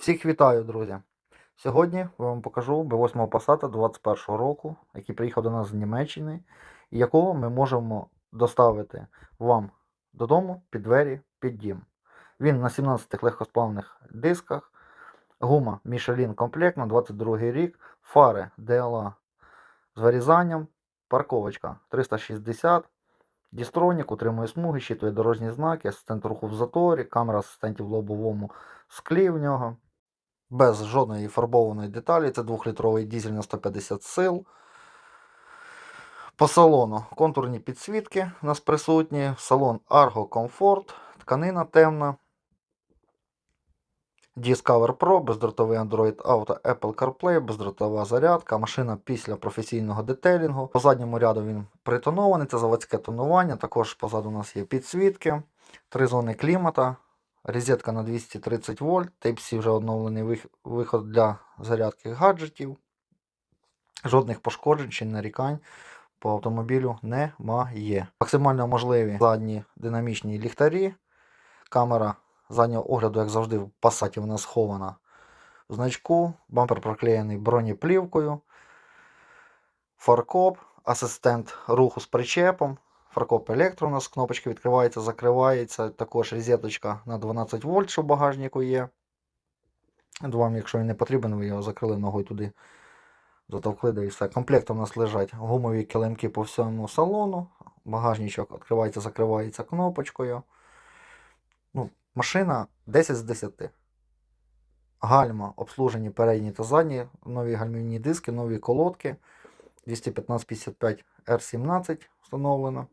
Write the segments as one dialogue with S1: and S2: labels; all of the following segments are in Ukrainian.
S1: Всіх вітаю, друзі! Сьогодні вам покажу B8 Passat 21 року, який приїхав до нас з Німеччини, і якого ми можемо доставити вам додому під двері, під дім. Він на 17 легкосплавних дисках, гума Michelin комплектна, 22 рік, фари DLA з вирізанням, парковочка 360, Дістронік утримує смуги, щитує дорожні знаки, асистент руху в заторі, камера асистентів в лобовому склі в нього. Без жодної фарбованої деталі. Це 2-літровий дізель на 150 сил. По салону контурні підсвітки у нас присутні. Салон Argo Comfort, тканина темна. Discover Pro, бездротовий Android Auto, Apple CarPlay, бездротова зарядка, машина після професійного детелінгу. По задньому ряду він притонований, це заводське тонування. Також позаду у нас є підсвітки, три зони клімата, розетка на 230 вольт, Type-C вже оновлений виход для зарядки гаджетів. Жодних пошкоджень чи нарікань по автомобілю немає. Максимально можливі задні динамічні ліхтарі. Камера заднього огляду, як завжди, в Passat вона схована в значку. Бампер проклеєний бронеплівкою. Фаркоп, асистент руху з причепом. Фаркоп електро у нас кнопочки відкривається, закривається. Також розеточка на 12 вольт, що в багажнику є. Вам, якщо він не потрібен, ви його закрили ногою туди. Затовкли, да і все. Комплектом у нас лежать гумові килимки по всьому салону. Багажничок відкривається, закривається кнопочкою. Ну, машина 10 з 10. Гальма обслужені передні та задні, нові гальмівні диски, нові колодки. 215-55 R17 встановлено.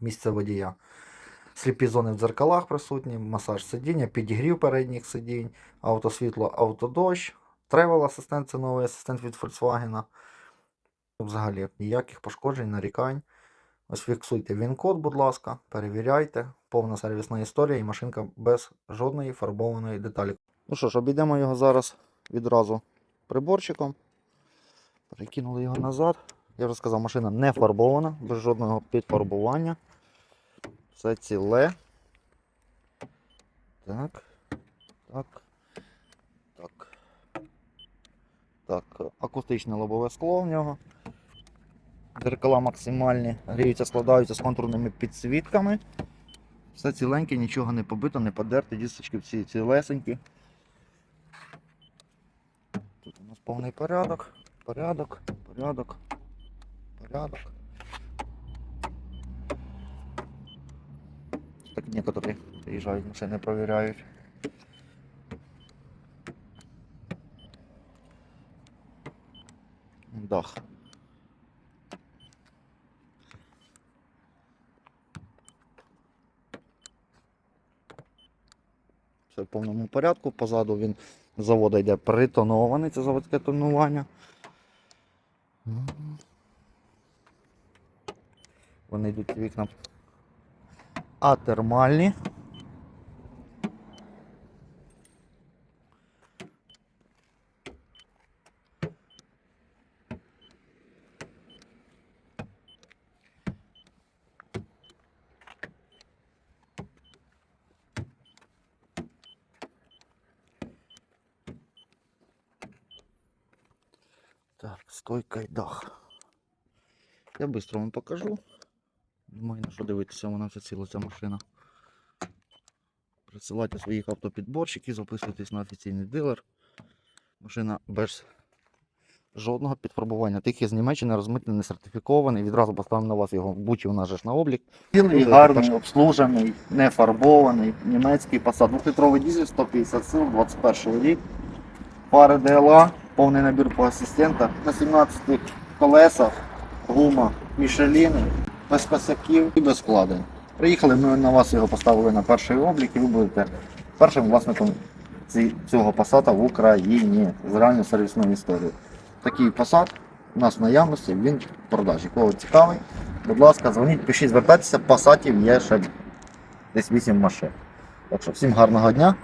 S1: Місце водія. Сліпі зони в дзеркалах присутні, масаж сидіння, підігрів передніх сидінь, автосвітло, автодощ, тревел асистент це новий асистент від Volkswagen. Взагалі ніяких пошкоджень, нарікань. Ось фіксуйте він-код, будь ласка, перевіряйте. Повна сервісна історія і машинка без жодної фарбованої деталі. Ну що ж, обійдемо його зараз відразу приборчиком. Перекинули його назад. Я вже сказав, машина не фарбована, без жодного підфарбування. Все ціле. Так. Так. Так. Так. Акустичне лобове скло в нього. Дзеркала максимальні. Гріються, складаються з контурними підсвітками. Все ціленьке, нічого не побито, не подерте, дісточки всі цілесенькі. Тут у нас повний порядок. Порядок, порядок, порядок. Так некоторі приїжджають, машини провіряють. Дах. Все в повному порядку. Позаду він з заводу йде притонований, це заводське тонування. Вони йдуть вікна атермальні. Так, стойка і дах. Я швидко вам покажу. Немає на що дивитися, вона вже ціла ця машина. Присилайте своїх автопідборщиків, записуйтесь на офіційний дилер. Машина без жодного підфарбування. Тільки з Німеччини розмитний, не сертифікований. Відразу поставимо на вас його в буті у нас ж на облік. Цілий, гарний, обслужений, не фарбований, німецький Passat. 2-літровий дизель, 150 сил, 21 рік. Пари DLA, повний набір по асистента. На 17 колесах, гума Michelin, без косяків і без вкладень. Приїхали, ми на вас його поставили на перший облік і ви будете першим власником цього Passat в Україні з реальною сервісною історією. Такий Passat у нас в наявності, він в продажі. Кого цікавий, будь ласка, дзвоніть, пишіть, звертайтеся, Passatів є ще десь 8 машин. Так що всім гарного дня.